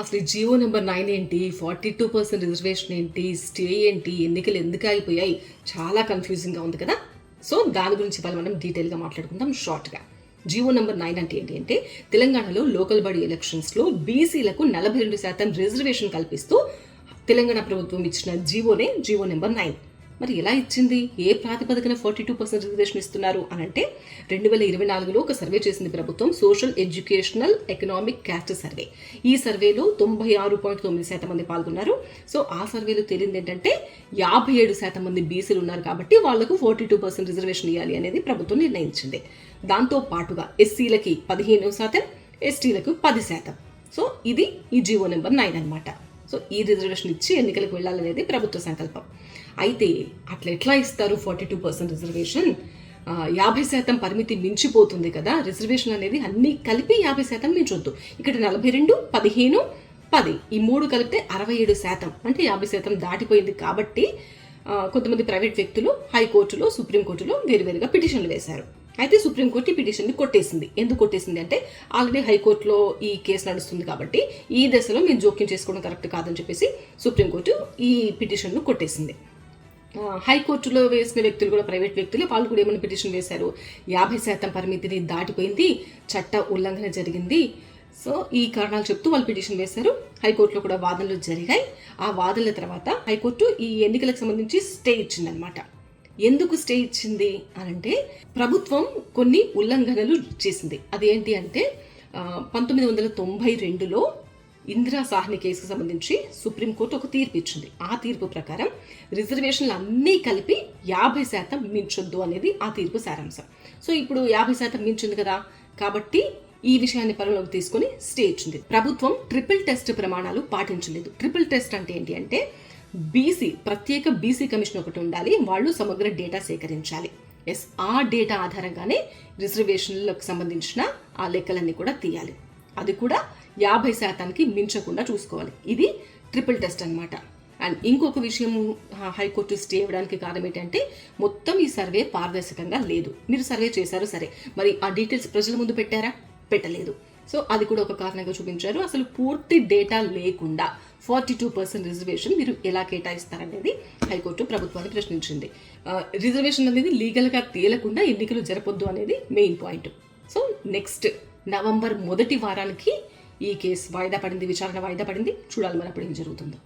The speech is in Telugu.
అసలు ఈ జియో నెంబర్ నైన్ ఏంటి? ఫార్టీ టూ పర్సెంట్ రిజర్వేషన్ ఏంటి? స్టే ఏంటి? ఎన్నికలు ఎందుకు ఆగిపోయాయి? చాలా కన్ఫ్యూజింగ్గా ఉంది కదా? సో దాని గురించి ఇవాళ మనం డీటెయిల్గా మాట్లాడుకుందాం షార్ట్గా జియో నెంబర్ నైన్ అంటే ఏంటి అంటే తెలంగాణలో లోకల్ బాడీ ఎలక్షన్స్లో బీసీలకు నలభై రెండు శాతం రిజర్వేషన్ కల్పిస్తూ తెలంగాణ ప్రభుత్వం ఇచ్చిన జీవోనే జీవో నెంబర్ నైన్. మరి ఎలా ఇచ్చింది? ఏ ప్రాతిపదికన ఫార్టీ టూ పర్సెంట్ రిజర్వేషన్ ఇస్తున్నారు అని అంటే రెండు వేల ఇరవై నాలుగులో ఒక సర్వే చేసింది ప్రభుత్వం social educational economic caste survey ఈ సర్వేలో తొంభై ఆరు పాయింట్ తొమ్మిది శాతం మంది పాల్గొన్నారు. సో ఆ సర్వేలో తేలింది ఏంటంటే యాభై ఏడు శాతం మంది బీసీలు ఉన్నారు కాబట్టి వాళ్ళకు ఫార్టీ టూ పర్సెంట్ రిజర్వేషన్ ఇవ్వాలి అనేది ప్రభుత్వం నిర్ణయించింది. దాంతో పాటుగా ఎస్సీలకి పదిహేను శాతం ఎస్టీలకు పది శాతం. సో ఇది ఈ జీవో నెంబర్ నైన్ అనమాట సో ఈ రిజర్వేషన్ ఇచ్చి ఎన్నికలకు వెళ్ళాలనేది ప్రభుత్వ సంకల్పం. అయితే అట్లా ఎట్లా ఇస్తారు ఫార్టీ టూ పర్సెంట్ రిజర్వేషన్? యాభై శాతం పరిమితి మించిపోతుంది కదా రిజర్వేషన్ అనేది అన్నీ కలిపి యాభై శాతం మించొద్దు. ఇక్కడ నలభై రెండు పదిహేను పది. ఈ మూడు కలిపితే అరవై ఏడు శాతం. అంటే యాభై శాతం దాటిపోయింది కాబట్టి కొంతమంది ప్రైవేట్ వ్యక్తులు హైకోర్టులో సుప్రీంకోర్టులో వేరువేరుగా పిటిషన్లు వేశారు. అయితే సుప్రీంకోర్టు ఈ పిటిషన్ని కొట్టేసింది. ఎందుకు కొట్టేసింది అంటే ఆల్రెడీ హైకోర్టులో ఈ కేసు నడుస్తుంది కాబట్టి ఈ దశలో మీరు జోక్యం చేసుకోవడం కరెక్ట్ కాదని చెప్పేసి సుప్రీంకోర్టు ఈ పిటిషన్ను కొట్టేసింది. హైకోర్టులో వేసిన వ్యక్తులు కూడా ప్రైవేట్ వ్యక్తులు వాళ్ళు కూడా ఏమైనా పిటిషన్ వేశారు? యాభై శాతం పరిమితిని దాటిపోయింది చట్ట ఉల్లంఘన జరిగింది. సో ఈ కారణాలు చెప్తూ వాళ్ళు పిటిషన్ వేశారు. హైకోర్టులో కూడా వాదనలు జరిగాయి. ఆ వాదనల తర్వాత హైకోర్టు ఈ ఎన్నికలకు సంబంధించి స్టే ఇచ్చిందనమాట ఎందుకు స్టే ఇచ్చింది అని అంటే ప్రభుత్వం కొన్ని ఉల్లంఘనలు చేసింది. అదేంటి అంటే పంతొమ్మిది వందల తొంభై రెండులో ఇందిరా సాహ్ని కేసుకు సంబంధించి సుప్రీంకోర్టు ఒక తీర్పు ఇచ్చింది. ఆ తీర్పు ప్రకారం రిజర్వేషన్లు అన్నీ కలిపి యాభై శాతం మించొద్దు అనేది ఆ తీర్పు సారాంశం. సో ఇప్పుడు యాభై శాతం మించింది కదా. కాబట్టి ఈ విషయాన్ని పరిగణలోకి తీసుకొని స్టే ఇచ్చింది. ప్రభుత్వం ట్రిపుల్ టెస్ట్ ప్రమాణాలు పాటించలేదు. ట్రిపుల్ టెస్ట్ అంటే ఏంటి అంటే బీసీ ప్రత్యేక బీసీ కమిషన్ ఒకటి ఉండాలి. వాళ్ళు సమగ్ర డేటా సేకరించాలి. ఎస్ ఆ డేటా ఆధారంగానే రిజర్వేషన్లకు సంబంధించిన ఆ లెక్కలన్నీ కూడా తీయాలి. అది కూడా యాభై శాతానికి మించకుండా చూసుకోవాలి. ఇది ట్రిపుల్ టెస్ట్ అనమాట అండ్ ఇంకొక విషయం హైకోర్టు స్టే ఇవ్వడానికి కారణం ఏంటంటే మొత్తం ఈ సర్వే పారదర్శకంగా లేదు. మీరు సర్వే చేశారు సరే. మరి ఆ డీటెయిల్స్ ప్రజల ముందు పెట్టారా? పెట్టలేదు. సో అది కూడా ఒక కారణంగా చూపించారు. అసలు పూర్తి డేటా లేకుండా ఫార్టీ టూ పర్సెంట్ రిజర్వేషన్ మీరు ఎలా కేటాయిస్తారనేది హైకోర్టు ప్రభుత్వాన్ని ప్రశ్నించింది. రిజర్వేషన్ అనేది లీగల్గా తేలకుండా ఎన్నికలు జరపొద్దు అనేది main point. So next November మొదటి వారానికి ఈ కేసు వాయిదా పడింది విచారణ వాయిదా పడింది. చూడాలి మరి అప్పుడు ఏం జరుగుతుందో.